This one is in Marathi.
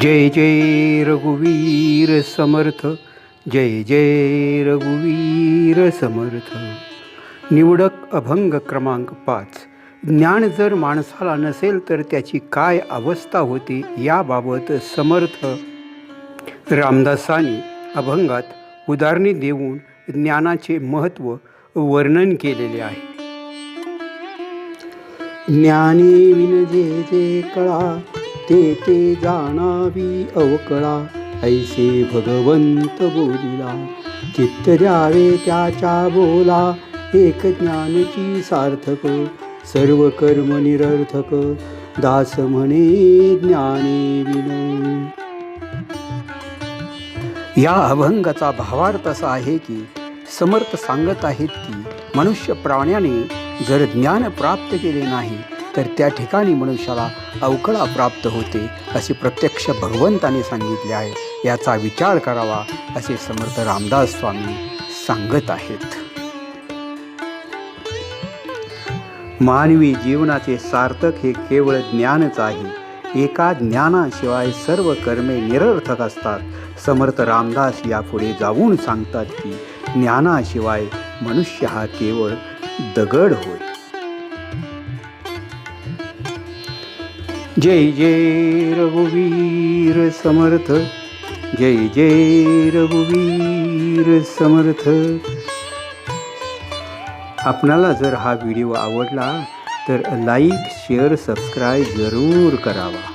जय जय रघुवीर समर्थ जय जय रघुवीर समर्थ. निवडक अभंग क्रमांक पाच. ज्ञान जर माणसाला नसेल तर त्याची काय अवस्था होते याबाबत समर्थ. रामदासांनी अभंगात उदाहरणे देऊन ज्ञानाचे महत्त्व वर्णन केलेले आहे. ज्ञानी विन जे जे कळा ते ते जाणावी अवकळा. ऐसे भगवंत बोलिला. चित्त द्यावे त्याच्या बोला. एक ज्ञानची सार्थक. सर्व कर्म निरर्थक. दास म्हणे ज्ञाने विन. या अभंगाचा भावार्थ असा आहे की समर्थ सांगत आहेत की मनुष्य प्राण्याने जर ज्ञान प्राप्त केले नाही तर त्या ठिकाणी मनुष्याला अवकळा प्राप्त होते असे प्रत्यक्ष भगवंताने सांगितले आहे. याचा विचार करावा असे समर्थ रामदास स्वामी सांगत आहेत. मानवी जीवनाचे सार्थक हे केवळ ज्ञानच आहे. एका ज्ञानाशिवाय सर्व कर्मे निरर्थक असतात. समर्थ रामदास यापुढे जाऊन सांगतात की ज्ञानाशिवाय मनुष्य हा केवळ दगड होय. जय जय रघुवीर समर्थ जय जय रघुवीर समर्थ. आपणाला जर हा व्हिडिओ आवडला तर लाईक शेअर सबस्क्राईब जरूर करावा.